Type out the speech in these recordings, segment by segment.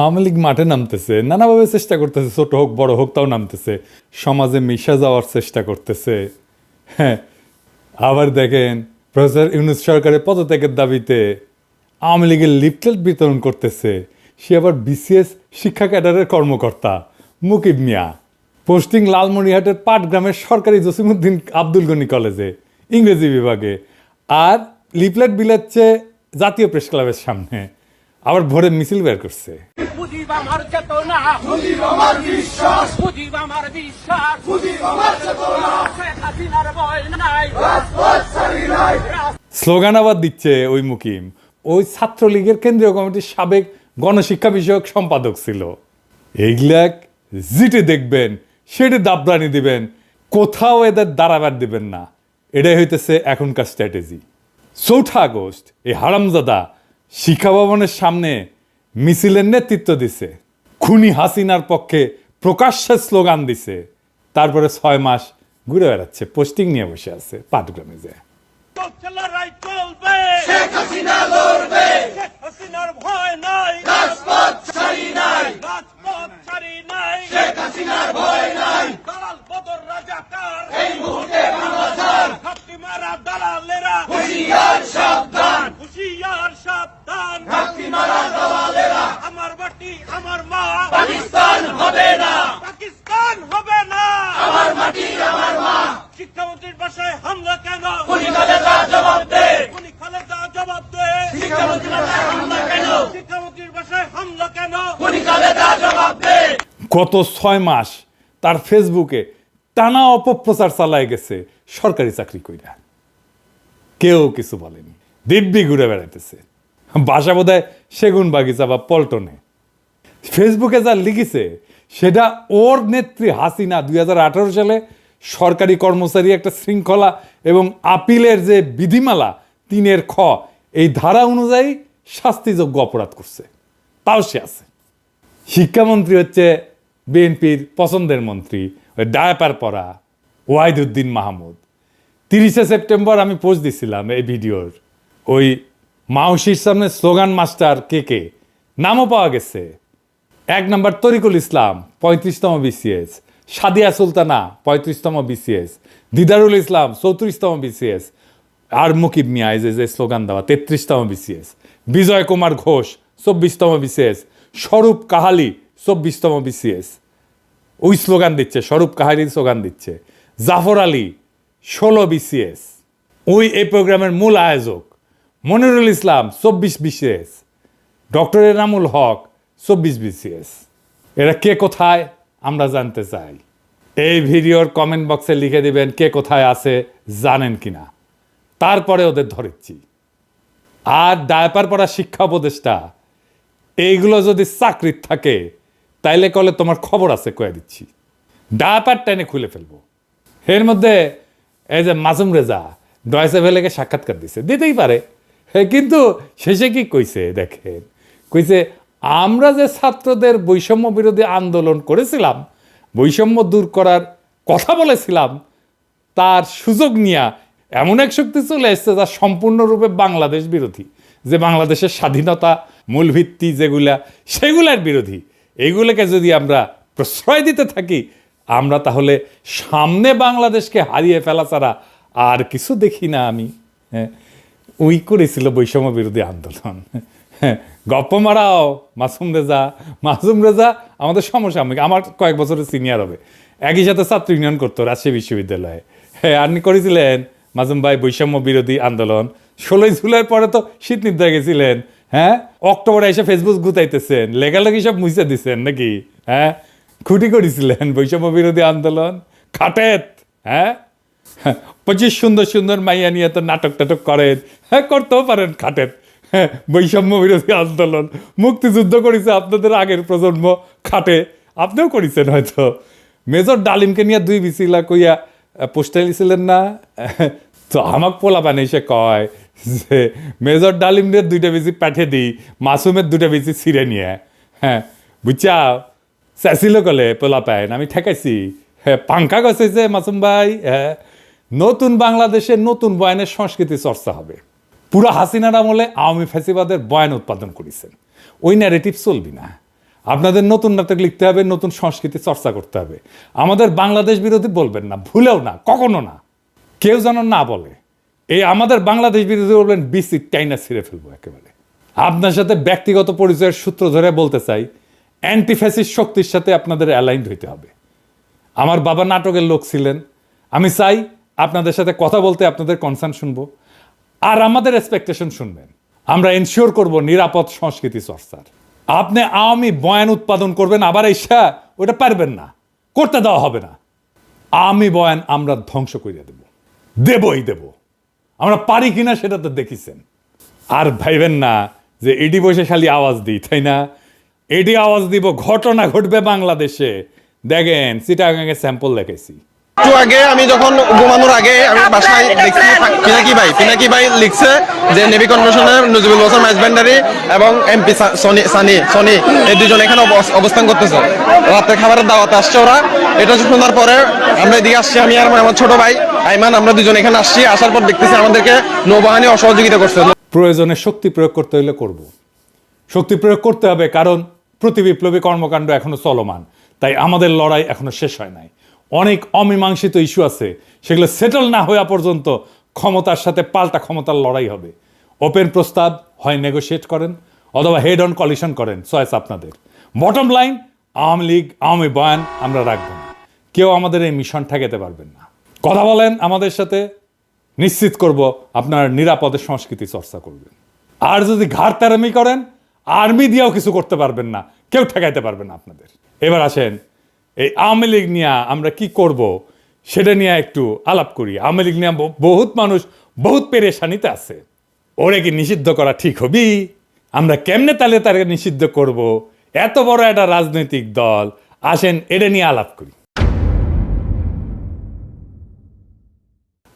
আওয়ামী লীগ মাঠে নামতেছে, নানাভাবে চেষ্টা করতেছে, ছোট হোক, বড় হোক, তাও নামতেছে। সমাজে মিশা যাওয়ার চেষ্টা করতেছে। হ্যাঁ আবার দেখেন, প্রফেসর ইউনুস সরকারের পদত্যাগের দাবিতে আওয়ামী লীগের লিফলেট বিতরণ করতেছে। সে আবার বিসিএস শিক্ষা ক্যাডারের কর্মকর্তা মুকিব মিয়া। পোস্টিং লালমনিরহাটের পাটগ্রামের সরকারি জসিমুদ্দিন আব্দুল গনি কলেজে, ইংরেজি বিভাগে। আর লিফলেট বিলাচ্ছে জাতীয় প্রেস ক্লাবের সামনে। আবার ভোরে মিছিল বের করছে। স্লোগান আবার দিচ্ছে ওই মুকিম। ওই ছাত্রলীগের কেন্দ্রীয় কমিটির সাবেক গণশিক্ষা বিষয়ক সম্পাদক ছিল। এইগুলাক জিটে দেখবেন সেটি দাবরানি দিবেন কোথাও এদের দাঁড়াবার দিবেন না। এটাই হইতেছে এখনকার স্ট্র্যাটেজি চৌঠা আগস্ট এই হারামজাদা শিক্ষা ভবনের সামনে মিছিলের নেতৃত্ব দিছে। খুনি হাসিনার পক্ষে প্রকাশ্যে স্লোগান দিছে। তারপরে ছয় মাস ঘুরে বেড়াচ্ছে, পোস্টিং নিয়ে বসে আছে পাটগ্রামে চলছে লড়াই চলবে শেখ হাসিনা লড়বে শেখ হাসিনার ভয় নাই রাজপথ ছাড়ি নাই রাজপথ ছাড়ি নাই শেখ হাসিনার ভয় নাই দালাল বদর রাজাকার এই মুহূর্তে বাংলাদেশ হাতি মারা দালালেরা হুশিয়ার সাবধান হুশিয়ার সাবধান হাতি মারা দালালেরা আমার মাটি আমার মা পাকিস্তান হবে না পাকিস্তান হবে না আমার মাটি আমার মা শিক্ষামন্ত্রীর বাসায় হামলা কেন উনি খালেদা জবাব দে উনি খালেদা জবাব দে শিক্ষামন্ত্রীর বাসায় হামলা কেন শিক্ষামন্ত্রীর বাসায় হামলা কেন উনি খালেদা জবাব দে গত ছয় মাস তার ফেসবুকে টানা অপপ্রচার চালায় গেছে সরকারি চাকরি কইরা। কেউ কিছু বলেনি। দিব্যি ঘুরে বেড়াইতেছে। বাসা বোধ সেগুন বাগিচা বা পল্টনে। ফেসবুকে যা লিখেছে, সেটা ওর নেত্রী হাসিনা দুই হাজার আঠারো সালে সরকারি কর্মচারী একটা শৃঙ্খলা এবং আপিলের যে বিধিমালা, তিনের খ, এই ধারা অনুযায়ী শাস্তিযোগ্য অপরাধ করছে। তাও সে আছে। শিক্ষামন্ত্রী হচ্ছে বিএনপির পছন্দের মন্ত্রী, ওই ডায়াপার পরা ওয়াহিদুদ্দিন মাহমুদ। তিরিশে সেপ্টেম্বর আমি পোস্ট দিছিলাম এই ভিডিওর। ওই মাউসির সামনে স্লোগান, মাস্টার কে কে? নামও পাওয়া গেছে। এক নম্বর তরিকুল ইসলাম, পঁয়ত্রিশতম বিসিএস। সাদিয়া সুলতানা, পঁয়ত্রিশতম বিসিএস। দিদারুল ইসলাম, চৌত্রিশতম বিসিএস। আর মুকিব মিয়া, এই যে স্লোগান দেওয়া, তেত্রিশতম বিসিএস। বিজয় কুমার ঘোষ, চব্বিশতম বিসিএস। স্বরূপ কাহালি চব্বিশতম বিসিএস ওই স্লোগান দিচ্ছে, স্বরূপ কাহালির স্লোগান দিচ্ছে। জাফর আলী, ষোলো বিসিএস ওই, এই প্রোগ্রামের মূল আয়োজক মনিরুল ইসলাম, চব্বিশ বিসিএস ডক্টর এনামুল হক, চব্বিশ বিসিএস এরা কে কোথায়, আমরা জানতে চাই। এই ভিডিওর কমেন্ট বক্সে লিখে দিবেন কে কোথায় আছে, জানেন কিনা। তারপরে ওদের ধরেছি। আর ডায়পার পড়া শিক্ষা উপদেষ্টা, এইগুলো যদি চাকরির থাকে তাইলে কলে তোমার খবর আছে, কয়ে দিচ্ছি। ডায়পার টেনে খুলে ফেলব। এর মধ্যে এই যে মাজুম রেজা ডয়সে ভেলেকে সাক্ষাৎকার দিছে। দিতেই পারে। কিন্তু শেষে কি কইছে দেখেন? কইছে, আমরা যে ছাত্রদের বৈষম্য বিরোধী আন্দোলন করেছিলাম, বৈষম্য দূর করার কথা বলেছিলাম, তার সুযোগ নিয়ে এমন এক শক্তি চলে এসছে যা সম্পূর্ণরূপে বাংলাদেশ বিরোধী। যে বাংলাদেশের স্বাধীনতা মূল ভিত্তি যেগুলা, সেগুলার বিরোধী। এইগুলোকে যদি আমরা প্রশ্রয় দিতে থাকি আমরা তাহলে সামনে বাংলাদেশকে হারিয়ে ফেলা ছাড়া আর কিছু দেখি না আমি। হ্যাঁ ওই করেছিল বৈষম্য বিরোধী আন্দোলন। হ্যাঁ, গপ্প মারাও মাসুম রেজা। মাসুম রেজা আমাদের সমসাময়িক আমার কয়েক বছরের সিনিয়র হবে। একই সাথে ছাত্র ইউনিয়ন করতো রাজশাহী বিশ্ববিদ্যালয়ে। হ্যাঁ আপনি করেছিলেন মাজুম ভাই বৈষম্য বিরোধী আন্দোলন। ষোলোই জুলাই পরে তো শীত নিদ্রা গেছিলেন। হ্যাঁ? অক্টোবরে এসে ফেসবুক গুতাইতেছেন। লেগালেগি সব মুছে দিচ্ছেন নাকি? হ্যাঁ? খুঁটি করেছিলেন বৈষম্য বিরোধী আন্দোলন? খাটেত হ্যাঁ? পঁচিশ সুন্দর সুন্দর মাইয়া নিয়ে তো নাটক টাটক করেন। হ্যাঁ করতেও পারেন খাটেন হ্যাঁ বৈষম্য বিরোধী আন্দোলন। মুক্তিযুদ্ধ করেছে আপনাদের আগের প্রজন্ম খাটে। আপনিও করেছেন হয়তো। মেজর ডালিমকে নিয়ে দুই বিচিলা কইয়া পোস্টাইল ছিলেন না? তো আমাক পোলা সে কয় যে মেজর ডালিমদের দুইটা বেশি পাঠিয়ে দিই, মাসুমের দুটা বেশি ছিঁড়ে নিয়ে। হ্যাঁ বুঝছাও চাইছিল কলে পোলা পাইন আমি ঠেকাইছি। হ্যাঁ পাঙ্খা গছেছে মাসুম ভাই হ্যাঁ নতুন বাংলাদেশে নতুন বয়ানের সংস্কৃতি চর্চা হবে। পুরো হাসিনার আমলে আওয়ামী ফ্যাসিবাদের বয়ান উৎপাদন করেছেন। ওই ন্যারেটিভ চলবি না। আপনাদের নতুন নাটক লিখতে হবে, নতুন সংস্কৃতি চর্চা করতে হবে। আমাদের বাংলাদেশ বিরোধী বলবেন না, ভুলেও না, কখনো না। কেউ যেন না বলে। এই আমাদের বাংলাদেশ বিরোধী বলবেন বিসি টাইনা ছিঁড়ে ফেলব একেবারে। আপনার সাথে ব্যক্তিগত পরিচয়ের সূত্র ধরে বলতে চাই অ্যান্টিফ্যাসিস শক্তির সাথে আপনাদের অ্যালাইন্ড হইতে হবে। আমার বাবা নাটকের লোক ছিলেন। আমি চাই আপনাদের সাথে কথা বলতে আপনাদের কনসার্ন শুনব। আর আমাদের এক্সপেকটেশন শুনবেন। আমরা এনশিওর করব নিরাপদ সংস্কৃতি চর্চার। আপনি আওয়ামী বয়ান উৎপাদন করবেন, আবার এসা ওটা পারবেন না। করতে দেওয়া হবে না। আমি বয়ান আমরা ধ্বংস করিয়া দেব। দেবই দেব। আমরা পারি কিনা সেটা তো দেখিছেন। আর ভাইবেন না যে এডি বসে খালি আওয়াজ দিই, তাই না? এডি আওয়াজ দিব, ঘটনা ঘটবে বাংলাদেশে। দেখেন সিটাগাঙ্গে স্যাম্পল দেখেছি একটু আগে আমি যখন ঘুমানোর আগে আমি বাসায় দেখছি পিনাকি ভাই পিনাকি ভাই লিখছে যে নেভি কনভেনশনের নজিবুল হোসেন এবং এমপি সনি সানি সনি এই দুজন এখানে অবস্থান করতেছে। রাতে খাবারের দাওয়াতে আসছে ওরা। এটা শোনার পরে আমরা এদিকে আসছি আমি আর আমার ছোট ভাই আইমান আমরা দুজন এখানে আসছি। আসার পর দেখতেছি আমাদেরকে নৌবাহিনী অসহযোগিতা করছে। প্রয়োজনে শক্তি প্রয়োগ করতে হলে করব। শক্তি প্রয়োগ করতে হবে কারণ প্রতি বিপ্লবী কর্মকাণ্ড এখনও চলমান। তাই আমাদের লড়াই এখনও শেষ হয় নাই। অনেক অমীমাংসিত ইস্যু আছে। সেগুলো সেটেল না হওয়া পর্যন্ত ক্ষমতার সাথে পাল্টা ক্ষমতার লড়াই হবে। ওপেন প্রস্তাব হয় নেগোশিয়েট করেন অথবা হেড অন কলিশন করেন চয়েস আপনাদের। বটম লাইন আওয়ামী লীগ, আওয়ামী বয়ান আমরা রাখব না। কেউ আমাদের এই মিশন ঠেকাতে পারবেন না। কথা বলেন আমাদের সাথে, নিশ্চিত করব আপনার নিরাপদে সংস্কৃতি চর্চা করবেন। আর যদি ঘাড় করেন আর্মি দিয়েও কিছু করতে পারবেন না, কেউ ঠেকাইতে পারবেন না আপনাদের। এবার আসেন এই আওয়ামী লীগ নিয়ে আমরা কি করব সেটা নিয়ে একটু আলাপ করি। আওয়ামী লীগ নিয়ে বহুত মানুষ বহুত পেরেশানিতে আছে। ওরে কি নিষিদ্ধ করা ঠিক হবি? আমরা কেমনে তাহলে তাকে নিষিদ্ধ করব? এত বড় একটা রাজনৈতিক দল। আসেন, এটা নিয়ে আলাপ করি।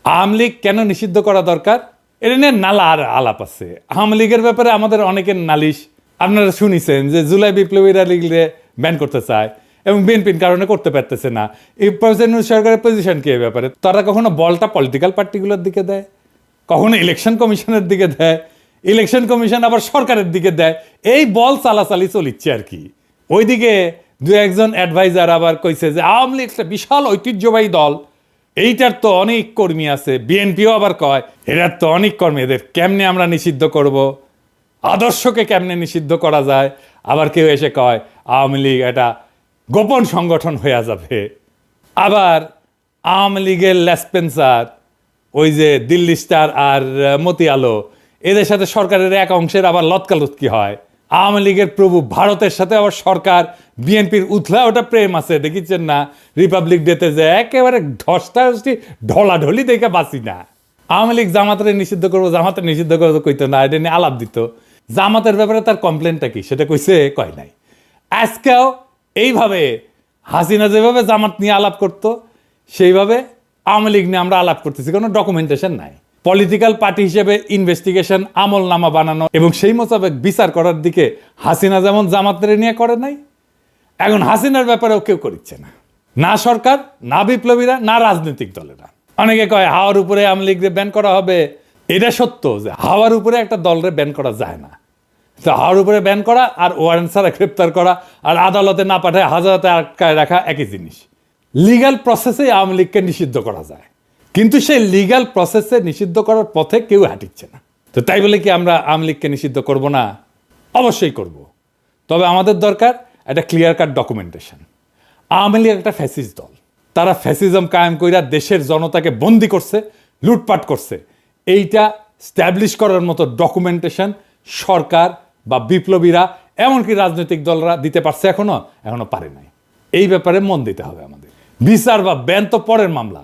আওয়ামী লীগ কেন নিষিদ্ধ করা দরকার? এটা নিয়ে নালা আর আলাপ আছে। আওয়ামী লীগের ব্যাপারে আমাদের অনেকের নালিশ। আপনারা শুনিছেন যে জুলাই বিপ্লবীরা লীগলে ব্যান করতে চায়। এবং বিএনপির কারণে করতে পারতেছে না। এই প্রেসিডেন্ট সরকারের পজিশন কি এই ব্যাপারে? তারা কখনো বলটা পলিটিক্যাল পার্টিগুলোর দিকে দেয়? কখনো ইলেকশন কমিশনের দিকে দেয়? ইলেকশন কমিশন আবার সরকারের দিকে দেয়? এই বল চালাচালি চলিচ্ছে আর কি। ওইদিকে দু একজন অ্যাডভাইজার আবার কইছে যে, আওয়ামী লীগ একটা বিশাল ঐতিহ্যবাহী দল। এইটার তো অনেক কর্মী আছে। বিএনপিও আবার কয় এটার তো অনেক কর্মী। এদের কেমনে আমরা নিষিদ্ধ করব? আদর্শকে কেমনে নিষিদ্ধ করা যায়? আবার কেউ এসে কয়, আওয়ামী লীগ এটা গোপন সংগঠন হয়ে যাবে। আবার আওয়ামী লীগের লেসপেন্সার ওই যে দিল্লি স্টার আর মতি আলো, এদের সাথে সরকারের এক অংশের আবার লতকালুৎকি হয়? আওয়ামী লীগের প্রভু ভারতের সাথে আবার সরকার, বিএনপির উথলা, ওটা প্রেম আছে, দেখিচ্ছেন না? রিপাবলিক ডেতে যে একেবারে ধস্তা ঢলাঢলি দেখে বাঁচি না। আওয়ামী লীগ জামাতের নিষিদ্ধ করব, জামাতের নিষিদ্ধ করব কইতো না, এটা নিয়ে আলাপ দিত। জামাতের ব্যাপারে তার কমপ্লেনটা কি? সেটা কইছে, কয় নাই। আজকেও এইভাবে হাসিনা যেভাবে জামাত নিয়ে আলাপ করতো, সেইভাবে আওয়ামী লীগ নিয়ে আমরা আলাপ করতেছি। কোনো ডকুমেন্টেশন নাই। পলিটিক্যাল পার্টি হিসেবে ইনভেস্টিগেশন আমল নামা বানানো এবং সেই মোতাবেক বিচার করার দিকে হাসিনা যেমন জামাতের নিয়ে করে নাই, এখন হাসিনার ব্যাপারেও কেউ করিচ্ছে না। না সরকার, না বিপ্লবীরা, না রাজনৈতিক দলেরা। অনেকে কয়, হাওয়ার উপরে আওয়ামী লীগরে ব্যান করা হবে। এটা সত্য যে হাওয়ার উপরে একটা দলরে ব্যান করা যায় না। হাওয়ার উপরে ব্যান করা আর ওয়ারেন্ট ছাড়া গ্রেপ্তার করা আর আদালতে না পাঠায় হাজারাতে আটকায় রাখা একই জিনিস। লিগাল প্রসেসে আওয়ামী লীগকে নিষিদ্ধ করা যায়। কিন্তু সেই লিগ্যাল প্রসেসে নিষিদ্ধ করার পথে কেউ হাঁটিচ্ছে না। তো তাই বলে কি আমরা আওয়ামী লীগকে নিষিদ্ধ করব না? অবশ্যই করব। তবে আমাদের দরকার একটা clear cut documentation Awami League একটা ফ্যাসিস্ট দল। তারা ফ্যাসিজম কায়েম কইরা দেশের জনতাকে বন্দি করছে, লুটপাট করছে। এইটা স্ট্যাবলিশ করার মতো ডকুমেন্টেশন সরকার বা বিপ্লবীরা, এমনকি রাজনৈতিক দলরা দিতে পারছে এখনও এখনও পারে নাই। এই ব্যাপারে মন দিতে হবে আমাদের। বিচার বা ব্যান তো পরের মামলা।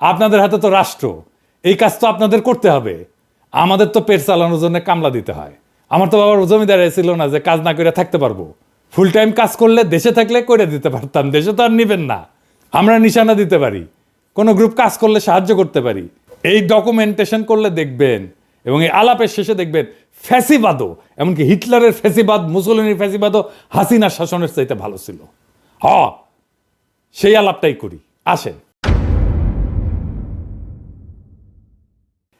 আপনাদের হাতে তো রাষ্ট্র। এই কাজ তো আপনাদের করতে হবে। আমাদের তো পেট চালানোর জন্য কামলা দিতে হয়। আমার তো বাবার জমিদার ছিল না যে কাজ না করে থাকতে পারব। ফুল টাইম কাজ করলে দেশে থাকলে করে দিতে পারতাম, দেশে তো আর নিবেন না। আমরা নিশানা দিতে পারি। কোনো গ্রুপ কাজ করলে সাহায্য করতে পারি। এই ডকুমেন্টেশন করলে দেখবেন এবং এই আলাপের শেষে দেখবেন ফ্যাসিবাদও, এমনকি হিটলারের ফ্যাসিবাদ মুসলিনের ফ্যাসিবাদও হাসিনার শাসনের চাইতে ভালো ছিল। হ, সেই আলাপটাই করি। আসেন।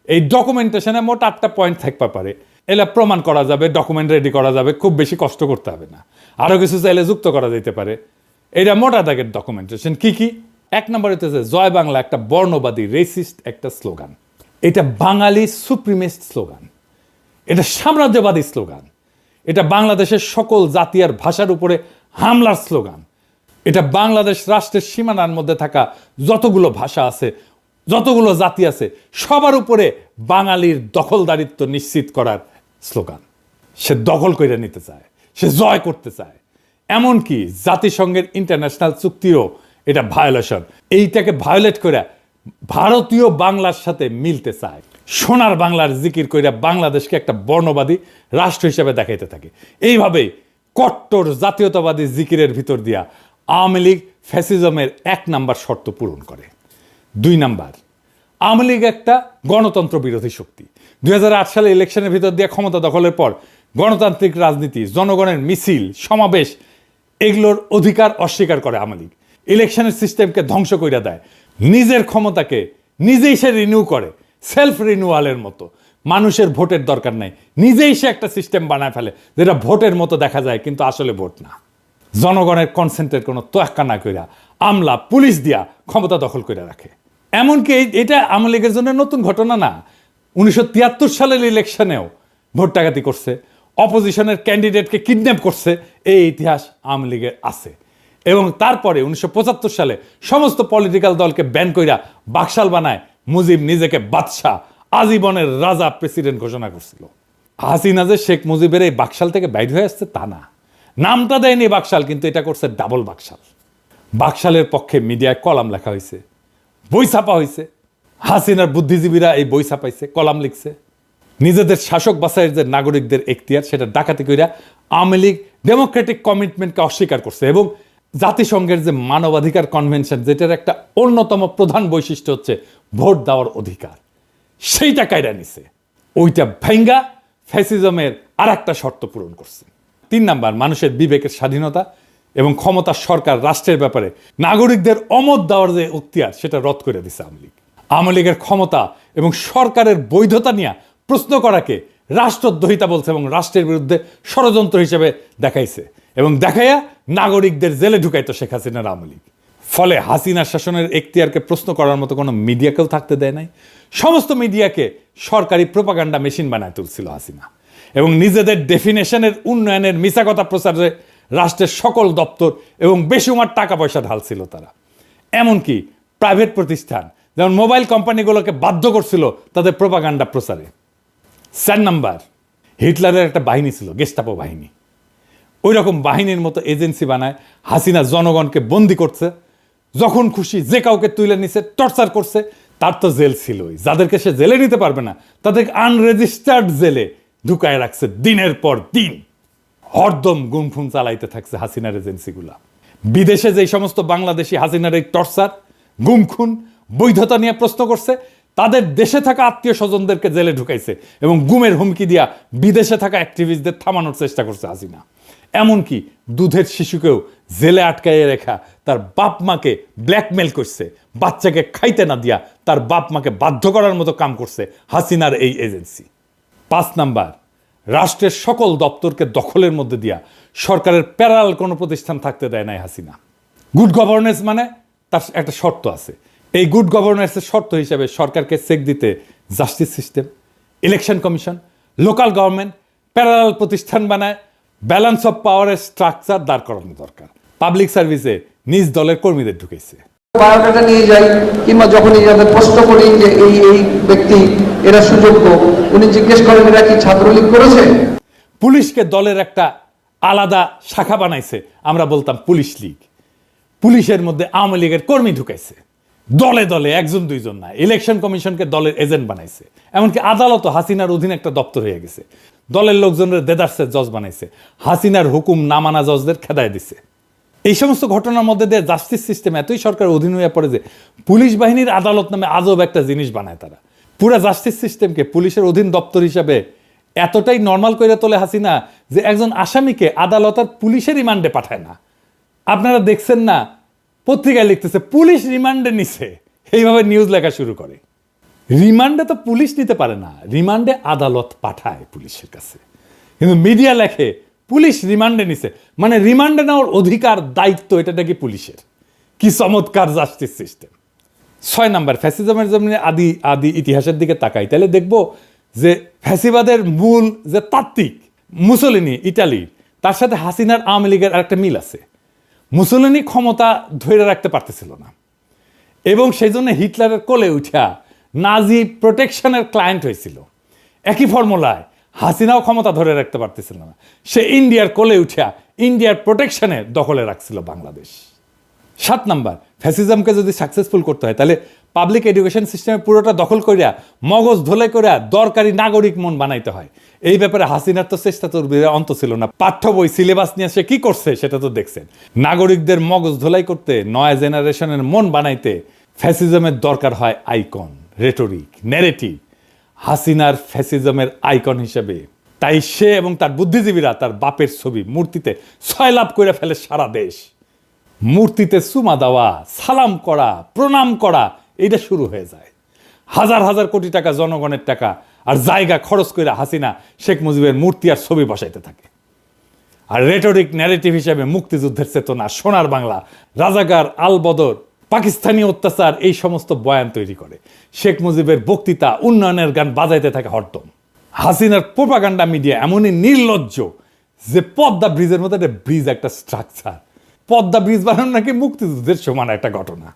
এই ডকুমেন্টেশনে মোট আটটা পয়েন্ট থাকতে পারে। এলা প্রমাণ করা যাবে ডকুমেন্ট রেডি করা যাবে, খুব বেশি কষ্ট করতে হবে না। আরও কিছু চাইলে যুক্ত করা যেতে পারে। এটা মোটা দাগের ডকুমেন্টেশন কি কি? এক নম্বর হইতেছে, জয় বাংলা একটা বর্ণবাদী রেসিস্ট একটা স্লোগান এটা বাঙালি সুপ্রিমেস্ট স্লোগান। এটা সাম্রাজ্যবাদী স্লোগান। এটা বাংলাদেশের সকল জাতি আর ভাষার উপরে হামলার স্লোগান। এটা বাংলাদেশ রাষ্ট্রের সীমানার মধ্যে থাকা যতগুলো ভাষা আছে, যতগুলো জাতি আছে, সবার উপরে বাঙালির দখলদারিত্ব নিশ্চিত করার স্লোগান। সে দখল করে নিতে চায়, সে জয় করতে চায়। এমনকি জাতিসংঘের ইন্টারন্যাশনাল চুক্তিও এটা ভায়োলেশন এইটাকে ভায়োলেট করে ভারতীয় বাংলার সাথে মিলতে চায়। সোনার বাংলার জিকির কইরা বাংলাদেশকে একটা বর্ণবাদী রাষ্ট্র হিসেবে দেখাইতে থাকে। এইভাবেই কট্টর জাতীয়তাবাদী জিকিরের ভিতর দিয়া আওয়ামী লীগ ফ্যাসিজমের এক নাম্বার শর্ত পূরণ করে। দুই নাম্বার, আওয়ামী লীগ একটা গণতন্ত্র বিরোধী শক্তি। দুই হাজার আট সালে ইলেকশনের ভিতর দিয়ে ক্ষমতা দখলের পর গণতান্ত্রিক রাজনীতি, জনগণের মিছিল, সমাবেশ, এগুলোর অধিকার অস্বীকার করে আওয়ামী লীগ। ইলেকশনের সিস্টেমকে ধ্বংস করে দেয়। নিজের ক্ষমতাকে নিজেই সে রিনিউ করে সেলফ রিনিউয়ালের মতো। মানুষের ভোটের দরকার নাই। নিজেই সে একটা সিস্টেম বানায় ফেলে, যেটা ভোটের মতো দেখা যায়, কিন্তু আসলে ভোট না। জনগণের কনসেন্টের কোনো তোয়াক্কা না কইরা আমলা, পুলিশ দিয়া ক্ষমতা দখল করে রাখে। এমনকি এটা আওয়ামী লীগের জন্য নতুন ঘটনা না। উনিশশো তিয়াত্তর সালের ইলেকশনেও ভোট ডাকাতি করছে অপোজিশনের ক্যান্ডিডেটকে কিডন্যাপ করছে। এই ইতিহাস আওয়ামী লীগের আছে। এবং তারপরে উনিশশো পঁচাত্তর সালে সমস্ত পলিটিক্যাল দলকে ব্যান কইরা বাকশাল বানায় মুজিব নিজেকে বাদশাহ, আজীবনের রাজা প্রেসিডেন্ট ঘোষণা করছিল। হাসিনা যে শেখ মুজিবের এই বাকশাল থেকে বাইর হয়ে আসছে তা না। নামটা দেয়নি বাকশাল, কিন্তু এটা করছে ডাবল বাকশাল। বাকশালের পক্ষে মিডিয়ায় কলাম লেখা হয়েছে, বই ছাপা হয়েছে। হাসিনার বুদ্ধিজীবীরা এই বই ছাপাইছে, কলাম লিখছে। নিজেদের শাসক বাছাইয়ের যে নাগরিকদের এখতিয়ার, সেটা ডাকাতি কইরা আওয়ামী লীগ ডেমোক্রেটিক কমিটমেন্টকে অস্বীকার করছে এবং জাতিসংঘের যে মানবাধিকার কনভেনশন, যেটার একটা অন্যতম প্রধান বৈশিষ্ট্য হচ্ছে ভোট দেওয়ার অধিকার। সেইটা কায়রা নিছে। ওইটা ভেঙ্গা ফ্যাসিজমের আর একটা শর্ত পূরণ করছে। তিন নাম্বার, মানুষের বিবেকের স্বাধীনতা এবং ক্ষমতার সরকার রাষ্ট্রের ব্যাপারে নাগরিকদের অমত দেওয়ার যে উক্তিয়ার, সেটা রদ করে দিছে আওয়ামী লীগ। আওয়ামী লীগের ক্ষমতা এবং সরকারের বৈধতা নিয়ে প্রশ্ন করাকে রাষ্ট্রদ্রোহিতা বলছে এবং রাষ্ট্রের বিরুদ্ধে ষড়যন্ত্র হিসেবে দেখাইছে। এবং দেখাইয়া নাগরিকদের জেলে ঢুকাইতো শেখ হাসিনার আওয়ামী লীগ। ফলে হাসিনা শাসনের এখতিয়ারকে প্রশ্ন করার মতো কোনো মিডিয়াকেও থাকতে দেয় নাই। সমস্ত মিডিয়াকে সরকারি প্রোপাগান্ডা মেশিন বানায় তুলছিল হাসিনা। এবং নিজেদের ডেফিনেশনের উন্নয়নের মিশা কথা প্রচারে রাষ্ট্রের সকল দপ্তর এবং বেসুমার টাকা পয়সা ঢালছিল তারা। এমনকি প্রাইভেট প্রতিষ্ঠান, যেমন মোবাইল কোম্পানিগুলোকে বাধ্য করছিল তাদের প্রোপাগান্ডা প্রচারে। চার নাম্বার, হিটলারের একটা বাহিনী ছিল, গেস্টাপো বাহিনী। ওই রকম বাহিনীর মতো এজেন্সি বানায় হাসিনা জনগণকে বন্দি করছে। যখন খুশি যে কাউকে তুলে নিছে, টর্চার করছে, তার তো জেল ছিলই। যাদেরকে সে জেলে নিতে পারবে না, তাদেরকে আনরেজিস্টার্ড জেলে ঢুকায় রাখছে দিনের পর দিন। হরদম গুমফুম চালাইতে থাকছে হাসিনার এজেন্সিগুলা। বিদেশে যেই সমস্ত বাংলাদেশি হাসিনার এই টর্চার, গুমখুন, বৈধতা নিয়ে প্রশ্ন করছে তাদের দেশে থাকা আত্মীয় স্বজনদেরকে জেলে ঢুকাইছে এবং গুমের হুমকি দিয়া বিদেশে থাকা অ্যাক্টিভিস্টদের থামানোর চেষ্টা করছে হাসিনা। এমনকি দুধের শিশুকেও জেলে আটকাইয়ে রেখা তার বাপ মাকে ব্ল্যাকমেল করছে, বাচ্চাকে খাইতে না দিয়া তার বাপ মাকে বাধ্য করার মতো কাম করছে হাসিনার এই এজেন্সি। পাঁচ নাম্বার, রাষ্ট্রের সকল দপ্তরকে দখলের মধ্যে দিয়া সরকারের প্যারাল কোনো প্রতিষ্ঠান থাকতে দেয় নাই হাসিনা। গুড গভর্নেন্স মানে তার একটা শর্ত আছে। এই গুড গভর্নেন্সের শর্ত হিসেবে সরকারকে চেক দিতে justice system election commission local government parallel প্রতিষ্ঠান বানায় ব্যালেন্স অফ পাওয়ারের স্ট্রাকচার দাঁড় করানো দরকার। পাবলিক সার্ভিসে নিজ দলের কর্মীদের ঢুকেছে। বায়োডাটা নিয়ে যাই কিংবা যাদের প্রশ্ন করি যে এই এই ব্যক্তি এরা সুযোগ্য উনি জিজ্ঞেস করেন এরা কি ছাত্রলীগ করেছে? পুলিশকে দলের একটা আলাদা শাখা বানাইছে। আমরা বলতাম পুলিশ লীগ। পুলিশের মধ্যে আওয়ামী লীগের কর্মী ঢুকাইছে দলে দলে, একজন, দুইজন না। ইলেকশন কমিশনকে দলের এজেন্ট বানাইছে। এমনকি আদালতও হাসিনার অধীনে একটা দপ্তর হয়ে গেছে। দলের লোকজনের দেদার্সের জজ বানাইছে। হাসিনার হুকুম না মানা জজদের খেদায় দিছে। এই সমস্ত ঘটনার মধ্যে দিয়ে জাস্টিস সিস্টেম এতই সরকার অধীন হয়ে পড়ে যে পুলিশ বাহিনীর আদালত নামে আজব একটা জিনিস বানায় তারা। পুরা জাস্টিস সিস্টেমকে পুলিশের অধীন দপ্তর হিসাবে এতটাই নর্মাল করে তোলে হাসিনা যে একজন আসামিকে আদালত আর পুলিশের রিমান্ডে পাঠায় না। আপনারা দেখছেন না পত্রিকায় লিখতেছে, পুলিশ রিমান্ডে নিছে। এইভাবে নিউজ লেখা শুরু করে। রিমান্ডে তো পুলিশ নিতে পারে না, রিমান্ডে আদালত পাঠায় পুলিশের কাছে। কিন্তু মিডিয়া লেখে, পুলিশ রিমান্ডে নিছে। মানে রিমান্ডে নেওয়ার অধিকার, দায়িত্ব, এটা নাকি পুলিশের? কি চমৎকার জাস্টিস সিস্টেম ছয় নাম্বার, ফ্যাসিজমের জন্য আদি আদি ইতিহাসের দিকে তাকাই। তাহলে দেখব যে ফ্যাসিবাদের মূল যে তাত্ত্বিক, মুসলিনি, ইটালি, তার সাথে হাসিনার আওয়ামী লীগের আরেকটা মিল আছে। মুসলিনি ক্ষমতা ধরে রাখতে পারতেছিল না। এবং সেই জন্য হিটলারের কোলে উঠা নাজি প্রোটেকশনের ক্লায়েন্ট হয়েছিল। একই ফর্মুলায় হাসিনাও ক্ষমতা ধরে রাখতে পারতেছিল না। সে ইন্ডিয়ার কোলে উঠা ইন্ডিয়ার প্রোটেকশনে দখলে রাখছিল বাংলাদেশ। সাত নাম্বার, ফ্যাসিজমকে যদি সাকসেসফুল করতে হয়, তাহলে পাবলিক এডুকেশন সিস্টেমে পুরোটা দখল করিয়া মগজ ধোলাই করিয়া দরকারি নাগরিক মন বানাইতে হয়। এই ব্যাপারে হাসিনার তো চেষ্টা তোর অন্ত ছিল না। পাঠ্য বই সিলেবাস নিয়ে সে কি করছে সেটা তো দেখছেন। নাগরিকদের মগজ ধোলাই করতে নয়া জেনারেশনের মন বানাইতে ফ্যাসিজমের দরকার হয় আইকন রেটরিক ন্যারেটিভ হাসিনার ফ্যাসিজমের আইকন হিসেবে। তাই সে এবং তার বুদ্ধিজীবীরা তার বাপের ছবি মূর্তিতে ছয় লাভ করে ফেলে সারা দেশ। মূর্তিতে সুমা দেওয়া, সালাম করা, প্রণাম করা এটা শুরু হয়ে যায়। হাজার হাজার কোটি টাকা জনগণের টাকা আর জায়গা খরচ করে হাসিনা, শেখ মুজিবের মূর্তি আর ছবি বসাইতে থাকে। আর রেটরিক ন্যারেটিভ হিসেবে মুক্তিযুদ্ধের চেতনা, সোনার বাংলা, রাজাকার আলবদর পাকিস্তানি অত্যাচার, এই সমস্ত বয়ান তৈরি করে। শেখ মুজিবের বক্তৃতা, উন্নয়নের গান বাজাইতে থাকে হরদম। হাসিনার প্রোপাগান্ডা মিডিয়া এমনই নির্লজ্জ যে পদ্মা ব্রিজের মতো একটা ব্রিজ, একটা স্ট্রাকচার পদ্মা ব্রিজ বানানো নাকি মুক্তিযুদ্ধের সমান একটা ঘটনা।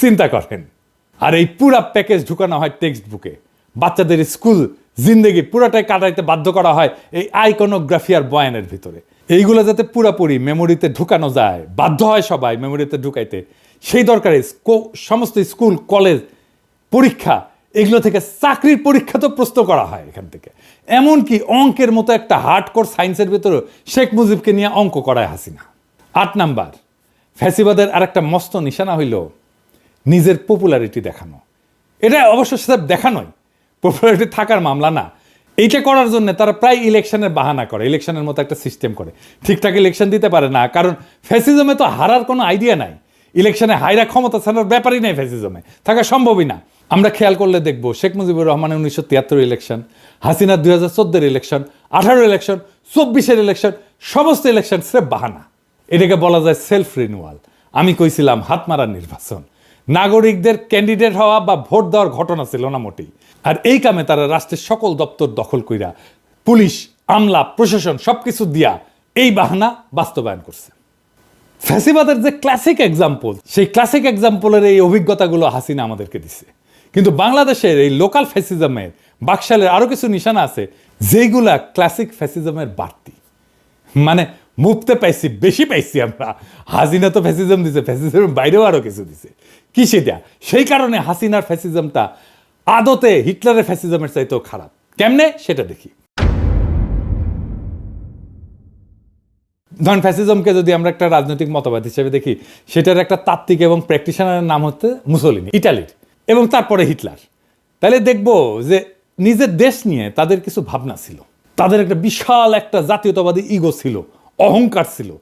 চিন্তা করেন। আর এই পুরা প্যাকেজ ঢুকানো হয় টেক্সট বুকে বাচ্চাদের স্কুল জিন্দেগি পুরাটাই কাটাইতে বাধ্য করা হয় এই আইকনোগ্রাফি আর বয়ানের ভিতরে। এইগুলো যাতে পুরাপুরি মেমোরিতে ঢুকানো যায়, বাধ্য হয় সবাই মেমোরিতে ঢুকাইতে। সেই দরকারে সমস্ত স্কুল, কলেজ, পরীক্ষা, এগুলো থেকে চাকরির পরীক্ষা তো প্রশ্ন করা হয় এখান থেকে। এমনকি অঙ্কের মতো একটা হার্ডকোর সায়েন্সের ভিতরে শেখ মুজিবকে নিয়ে অঙ্ক করায় হাসিনা। আট নাম্বার, ফ্যাসিবাদের আরেকটা মস্ত নিশানা হইল নিজের পপুলারিটি দেখানো। এটা অবশ্য সেটা দেখানোই পপুলারিটি থাকার মামলা না। এইটা করার জন্য তারা প্রায় ইলেকশনের বাহানা করে, ইলেকশনের মতো একটা সিস্টেম করে। ঠিকঠাক ইলেকশন দিতে পারে না, কারণ ফ্যাসিজমে তো হারার কোনো আইডিয়া নাই। ইলেকশনে হাইরা ক্ষমতা ছাড়ার ব্যাপারই নেই ফ্যাসিজমে থাকা সম্ভবই না। আমরা খেয়াল করলে দেখব, শেখ মুজিবুর রহমানের উনিশশো তিয়াত্তর ইলেকশন হাসিনার দুই হাজার চোদ্দের ইলেকশন আঠারো ইলেকশন চব্বিশের ইলেকশন সমস্ত ইলেকশন স্রেফ বাহানা। এটাকে বলা যায় সেলফ রিনিউয়াল আমি কইছিলাম, হাত মারার নির্বাচন। নাগরিকদের ক্যান্ডিডেট হওয়া বা ভোট দেওয়ার ঘটনা ছিল না মোটেই। আর এই কামে তারা রাষ্ট্রের সকল দপ্তর দখল কইরা পুলিশ, আমলা, প্রশাসন সবকিছু দিয়া এই বাহানা বাস্তবায়ন করছে। ফ্যাসিবাদের যে ক্লাসিক এক্সাম্পল সেই ক্লাসিক এক্সাম্পলের এই অভিজ্ঞতাগুলো হাসিনা আমাদেরকে দিছে। কিন্তু বাংলাদেশের এই লোকাল ফ্যাসিজমের বাকশালের আরও কিছু নিশানা আছে, যেগুলা ক্লাসিক ফ্যাসিজমের বাড়তি। মানে মুফতে পাইছি, বেশি পাইছি আমরা। হাসিনা তো ফ্যাসিজম দিছে ফ্যাসিজমের বাইরেও আরও কিছু দিছে। কি সেটা? সেই কারণে হাসিনার ফ্যাসিজমটা আদতে হিটলারের ফ্যাসিজমের চাইতেও খারাপ। কেমনে? সেটা দেখি। ধরেন ফ্যাসিজমকে যদি আমরা একটা রাজনৈতিক মতবাদ হিসেবে দেখি, সেটার একটা তাত্ত্বিক এবং প্র্যাকটিশনারের নাম হচ্ছে মুসলিনি ইটালির, এবং তারপরে হিটলার। তাহলে দেখব যে নিজের দেশ নিয়ে তাদের কিছু ভাবনা ছিল। তাদের একটা বিশাল একটা জাতীয়তাবাদী ইগো ছিল। অহংকার ছিল।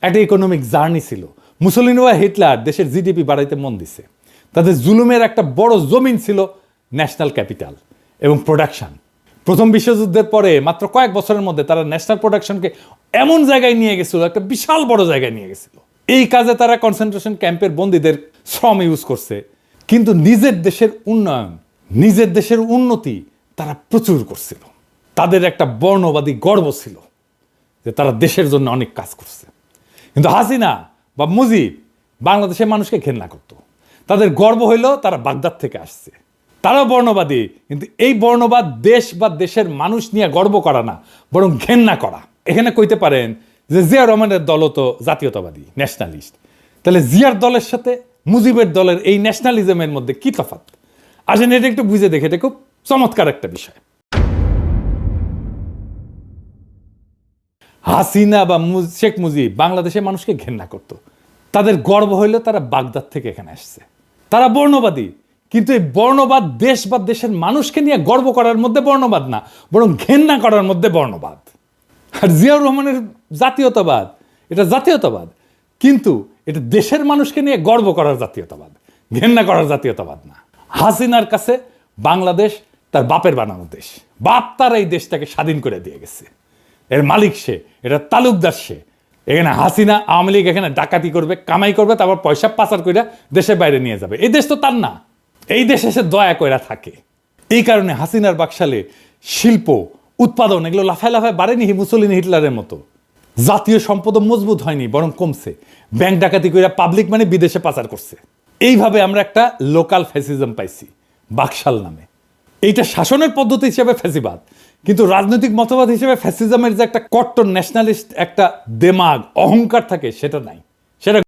একটা ইকোনমিক জার্নি ছিল। মুসলিনি হিটলার দেশের জিডিপি বাড়াইতে মন দিছে। তাদের জুলুমের একটা বড় জমিন ছিল ন্যাশনাল ক্যাপিটাল এবং প্রোডাকশন প্রথম বিশ্বযুদ্ধের পরে মাত্র কয়েক বছরের মধ্যে তারা ন্যাশনাল প্রোডাকশনকে এমন জায়গায় নিয়ে গেছিল, একটা বিশাল বড় জায়গায় নিয়ে গেছিল। এই কাজে তারা কনসেন্ট্রেশন ক্যাম্পের বন্দীদের শ্রম ইউজ করছে। কিন্তু নিজের দেশের উন্নয়ন, নিজের দেশের উন্নতি তারা প্রচুর করছিল। তাদের একটা বর্ণবাদী গর্ব ছিল। যে তারা দেশের জন্য অনেক কাজ করছে। কিন্তু হাসিনা বা মুজিব বাংলাদেশের মানুষকে ঘেন্না করত। তাদের গর্ব হইল তারা বাগদাদ থেকে আসছে। তারা বর্ণবাদী, কিন্তু এই বর্ণবাদ দেশ বা দেশের মানুষ নিয়ে গর্ব করা না, বরং ঘেন্না করা। এখানে কইতে পারেন যে জিয়া রহমানের দলও তো জাতীয়তাবাদী, ন্যাশনালিস্ট। তাহলে জিয়ার দলের সাথে মুজিবের দলের এই ন্যাশনালিজমের মধ্যে কি তফাৎ? আসেন এটা একটু বুঝে দেখে এটা খুব চমৎকার একটা বিষয়। হাসিনা বা শেখ মুজিব বাংলাদেশের মানুষকে ঘেন্না করত। তাদের গর্ব হইল তারা বাগদাদ থেকে এখানে আসছে। তারা বর্ণবাদী, কিন্তু এই বর্ণবাদ দেশ বা দেশের মানুষকে নিয়ে গর্ব করার মধ্যে বর্ণবাদ না, বরং ঘেন্না করার মধ্যে বর্ণবাদ। আর জিয়াউর রহমানের জাতীয়তাবাদ, এটা জাতীয়তাবাদ, কিন্তু এটা দেশের মানুষকে নিয়ে গর্ব করার জাতীয়তাবাদ, ঘেন্না করার জাতীয়তাবাদ না। হাসিনার কাছে বাংলাদেশ তার বাপের বানানো দেশ। বাপ তার এই দেশটাকে স্বাধীন করে দিয়ে গেছে। এর মালিক সে, এটা তালুকদার সে। এখানে হাসিনা আওয়ামী লীগ এখানে ডাকাতি করবে, কামাই করবে, তারপর পয়সা পাচার করে দেশের বাইরে নিয়ে যাবে। এই দেশ তো তার না। এই দেশে সে দয়া কইরা থাকে। এই কারণে হাসিনার বাকশালে শিল্প, উৎপাদন এগুলো লাফায় লাফায় বাড়েনি মুসলিন হিটলারের মতো। জাতীয় সম্পদ মজবুত হয়নি, বরং কমছে। ব্যাংক ডাকাতি করে পাবলিক মানে বিদেশে পাচার করছে। এইভাবে আমরা একটা লোকাল ফ্যাসিজম পাইছি, বাকশাল নামে। এইটা শাসনের পদ্ধতি হিসেবে ফ্যাসিবাদ কিন্তু রাজনৈতিক মতবাদ হিসেবে ফ্যাসিজমের যে একটা কট্টর ন্যাশনালিস্ট একটা দেমাগ, অহংকার থাকে, সেটা নাই।